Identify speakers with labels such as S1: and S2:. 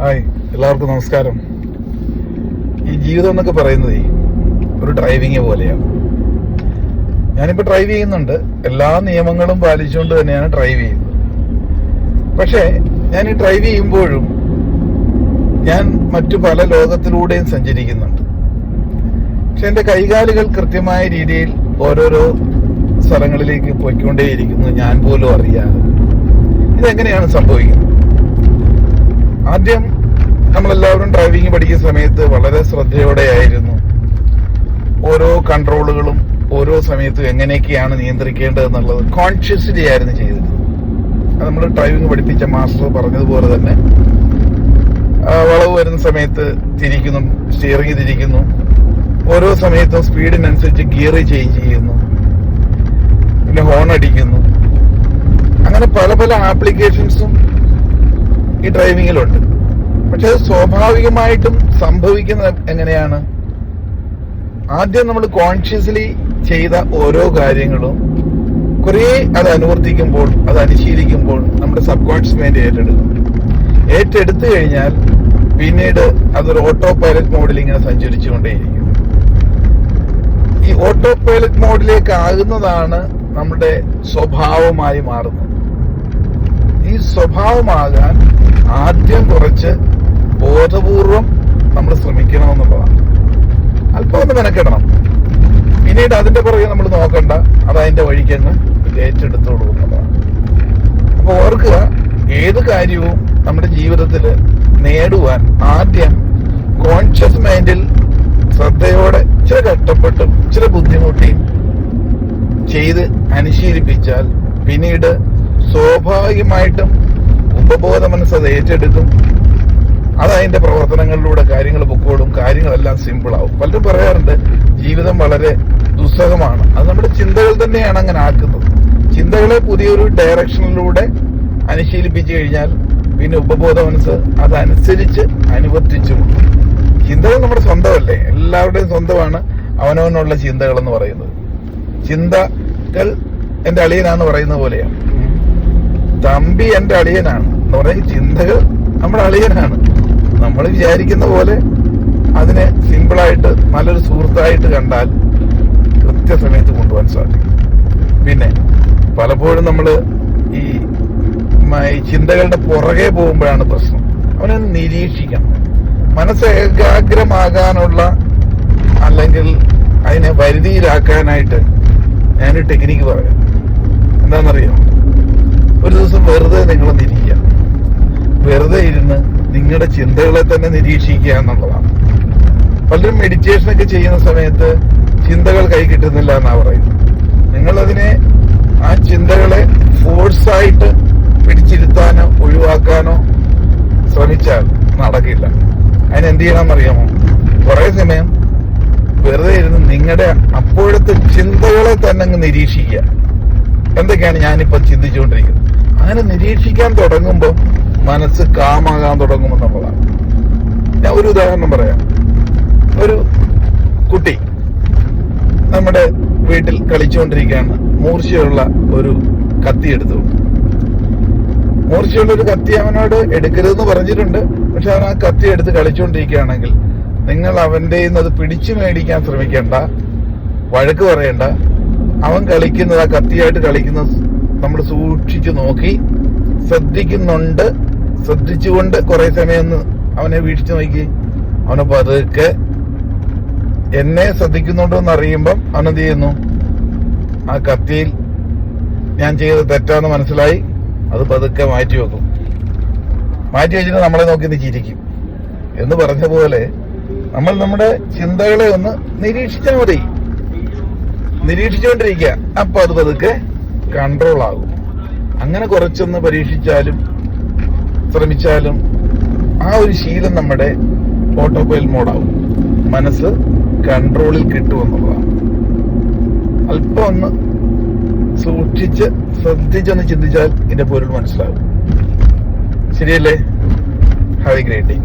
S1: എല്ലാവർക്കും നമസ്കാരം. ഈ ജീവിതം എന്നൊക്കെ പറയുന്നത് ഒരു ഡ്രൈവിംഗ് പോലെയാണ്. ഞാനിപ്പോ ഡ്രൈവ് ചെയ്യുന്നുണ്ട്. എല്ലാ നിയമങ്ങളും പാലിച്ചുകൊണ്ട് തന്നെയാണ് ഡ്രൈവ് ചെയ്യുന്നത്. പക്ഷേ ഞാൻ ഈ ഡ്രൈവ് ചെയ്യുമ്പോഴും ഞാൻ മറ്റു പല ലോകത്തിലൂടെയും സഞ്ചരിക്കുന്നുണ്ട്. പക്ഷെ എന്റെ കൈകാലുകൾ കൃത്യമായ രീതിയിൽ ഓരോരോ സ്ഥലങ്ങളിലേക്ക് പോയിക്കൊണ്ടേയിരിക്കുന്നു. ഞാൻ പോലും അറിയാതെ. ഇതെങ്ങനെയാണ് സംഭവിക്കുന്നത്? ആദ്യം നമ്മളെല്ലാവരും ഡ്രൈവിംഗ് പഠിക്കുന്ന സമയത്ത് വളരെ ശ്രദ്ധയോടെ ആയിരുന്നു ഓരോ കൺട്രോളുകളും ഓരോ സമയത്തും എങ്ങനെയൊക്കെയാണ് നിയന്ത്രിക്കേണ്ടത് എന്നുള്ളത് കോൺഷ്യസ്ലി ആയിരുന്നു ചെയ്തത്. നമ്മൾ ഡ്രൈവിംഗ് പഠിപ്പിച്ച മാസ്റ്റർ പറഞ്ഞതുപോലെ തന്നെ വളവ് വരുന്ന സമയത്ത് തിരിക്കുന്നു സ്റ്റിയറിംഗ് തിരിക്കുന്നു. ഓരോ സമയത്തും സ്പീഡിനനുസരിച്ച് ഗിയർ ചേഞ്ച് ചെയ്യുന്നു. പിന്നെ ഹോൺ അടിക്കുന്നു. അങ്ങനെ പല പല ആപ്ലിക്കേഷൻസും ഈ ഡ്രൈവിങ്ങിലുണ്ട് പക്ഷെ സ്വാഭാവികമായിട്ടും സംഭവിക്കുന്നത് എങ്ങനെയാണ്? ആദ്യം നമ്മൾ കോൺഷ്യസ്ലി ചെയ്ത ഓരോ കാര്യങ്ങളും കുറേ അത് അനുവർത്തിക്കുമ്പോൾ അത് അനുശീലിക്കുമ്പോൾ നമ്മുടെ സബ് കോൺഷ്യസ് മൈൻഡ് ഏറ്റെടുക്കും. ഏറ്റെടുത്തു കഴിഞ്ഞാൽ പിന്നീട് അതൊരു ഓട്ടോ പൈലറ്റ് മോഡിൽ ഇങ്ങനെ സഞ്ചരിച്ചുകൊണ്ടേയിരിക്കും. ഈ ഓട്ടോ പൈലറ്റ് മോഡിലേക്ക് ആകുന്നതാണ് നമ്മുടെ സ്വഭാവമായി മാറുന്നത്. ഈ സ്വഭാവമാകാൻ ആദ്യം കുറച്ച് ബോധപൂർവം നമ്മൾ ശ്രമിക്കണമെന്നുള്ളതാണ്. അല്പം ഒന്ന് മെനക്കെടണം. പിന്നീട് അതിന്റെ പുറകെ നമ്മൾ നോക്കണ്ട അത് അതിന്റെ വഴിക്കങ്ങ് ഏറ്റെടുത്തോളൂ എന്നുള്ളതാണ്. അപ്പൊ ഓർക്കുക ഏത് കാര്യവും നമ്മുടെ ജീവിതത്തിൽ നേടുവാൻ ആദ്യം കോൺഷ്യസ് മൈൻഡിൽ ശ്രദ്ധയോടെ ചില കഷ്ടപ്പെട്ടും ചില ബുദ്ധിമുട്ടിയും ചെയ്ത് അനുശീലിപ്പിച്ചാൽ പിന്നീട് സ്വാഭാവികമായിട്ടും ഉപബോധ മനസ്സ് അത് ഏറ്റെടുക്കും അത് അതിന്റെ പ്രവർത്തനങ്ങളിലൂടെ കാര്യങ്ങൾ പൊക്കോടും കാര്യങ്ങളെല്ലാം സിമ്പിൾ ആവും. പലരും പറയാറുണ്ട് ജീവിതം വളരെ ദുസ്സഹമാണ്. അത് നമ്മുടെ ചിന്തകൾ തന്നെയാണ് അങ്ങനെ ആക്കുന്നത്. ചിന്തകളെ പുതിയൊരു ഡയറക്ഷനിലൂടെ അനുശീലിപ്പിച്ചു കഴിഞ്ഞാൽ പിന്നെ ഉപബോധ മനസ്സ് അതനുസരിച്ച് അനുവർത്തിച്ചു. ചിന്തകൾ നമ്മുടെ സ്വന്തമല്ലേ? എല്ലാവരുടെയും സ്വന്തമാണ് അവനവനുള്ള ചിന്തകൾ എന്ന് പറയുന്നത്. ചിന്തകൾ എന്റെ അളിയനാന്ന് പറയുന്ന പോലെയാണ്. തമ്പി എന്റെ അളിയനാണ്. എന്ന് പറയുന്ന ചിന്തകൾ നമ്മുടെ അളിയനാണ്. നമ്മൾ വിചാരിക്കുന്ന പോലെ അതിനെ സിമ്പിളായിട്ട് നല്ലൊരു സുഹൃത്തായിട്ട് കണ്ടാൽ കൃത്യസമയത്ത് കൊണ്ടുപോകാൻ സാധിക്കും. പിന്നെ പലപ്പോഴും നമ്മൾ ഈ ചിന്തകളുടെ പുറകെ പോകുമ്പോഴാണ് പ്രശ്നം. അവനെ നിരീക്ഷിക്കണം. മനസ്സ് ഏകാഗ്രമാകാനുള്ള അല്ലെങ്കിൽ അതിനെ വരുതിയിലാക്കാനായിട്ട് ഞാനൊരു ടെക്നിക്ക് പറയാം. എന്താണെന്നറിയോ? ഒരു ദിവസം വെറുതെ നിങ്ങളൊന്നിരിക്കുക. വെറുതെ ഇരുന്ന് നിങ്ങളുടെ ചിന്തകളെ തന്നെ നിരീക്ഷിക്കുക എന്നുള്ളതാണ്. പലരും മെഡിറ്റേഷൻ ഒക്കെ ചെയ്യുന്ന സമയത്ത് ചിന്തകൾ കൈ കിട്ടുന്നില്ല എന്നാ പറയുന്നത്. നിങ്ങൾ അതിനെ ആ ചിന്തകളെ ഫോഴ്സായിട്ട് പിടിച്ചിരുത്താനോ ഒഴിവാക്കാനോ ശ്രമിച്ചാൽ നടക്കില്ല. അതിന് എന്ത് ചെയ്യണമെന്ന് അറിയാമോ കുറെ സമയം വെറുതെ ഇരുന്ന് നിങ്ങളുടെ അപ്പോഴത്തെ ചിന്തകളെ തന്നെ അങ്ങ് നിരീക്ഷിക്കുക. എന്തൊക്കെയാണ് ഞാനിപ്പോ ചിന്തിച്ചുകൊണ്ടിരിക്കുന്നത്? അങ്ങനെ നിരീക്ഷിക്കാൻ തുടങ്ങുമ്പോൾ മനസ്സ് കാമാകാൻ തുടങ്ങുമെന്നുള്ളതാണ് ഞാൻ ഒരു ഉദാഹരണം പറയാം. ഒരു കുട്ടി നമ്മുടെ വീട്ടിൽ കളിച്ചുകൊണ്ടിരിക്കുകയാണ്. മൂർച്ചയുള്ള ഒരു കത്തി എടുത്തു മൂർച്ചയുള്ള ഒരു കത്തി അവനോട് എടുക്കരുതെന്ന് പറഞ്ഞിട്ടുണ്ട്. പക്ഷെ അവൻ ആ കത്തി എടുത്ത് കളിച്ചുകൊണ്ടിരിക്കുകയാണെങ്കിൽ നിങ്ങൾ അവന്റെ അത് പിടിച്ചു മേടിക്കാൻ ശ്രമിക്കേണ്ട. വഴക്ക് പറയണ്ട. അവൻ കളിക്കുന്നത് ആ കത്തിയായിട്ട് കളിക്കുന്ന നമ്മൾ സൂക്ഷിച്ചു നോക്കി ശ്രദ്ധിക്കുന്നുണ്ട്. ശ്രദ്ധിച്ചുകൊണ്ട് കുറെ സമയം ഒന്ന് അവനെ വീക്ഷിച്ചു നോക്കി. അവനെ പതുക്കെ എന്നെ ശ്രദ്ധിക്കുന്നുണ്ടോ എന്ന് അറിയുമ്പം എന്ത് ചെയ്യുന്നു? ആ കത്തിയിൽ ഞാൻ ചെയ്തത് തെറ്റാന്ന് മനസ്സിലായി. അത് പതുക്കെ മാറ്റി വെക്കും. മാറ്റി വെച്ചിട്ട് നമ്മളെ നോക്കി ഒന്ന് ചിരിക്കും. എന്ന് പറഞ്ഞ പോലെ നമ്മൾ നമ്മുടെ ചിന്തകളെ ഒന്ന് നിരീക്ഷിച്ചാൽ മതി. നിരീക്ഷിച്ചുകൊണ്ടിരിക്കുക അപ്പൊ അത് പതുക്കെ കൺട്രോൾ ആകും. അങ്ങനെ കുറച്ചൊന്ന് പരീക്ഷിച്ചാലും ശ്രമിച്ചാലും ആ ഒരു ശീലം നമ്മുടെ ഓട്ടോപൈൽ മോഡാവും. മനസ്സ് കൺട്രോളിൽ കിട്ടുമെന്നുള്ളതാണ് അല്പം ഒന്ന് സൂക്ഷിച്ച് ശ്രദ്ധിച്ചൊന്ന് ചിന്തിച്ചാൽ ഇതിന്റെ പൊരുൾ മനസ്സിലാവും. ശരിയല്ലേ? Have A great day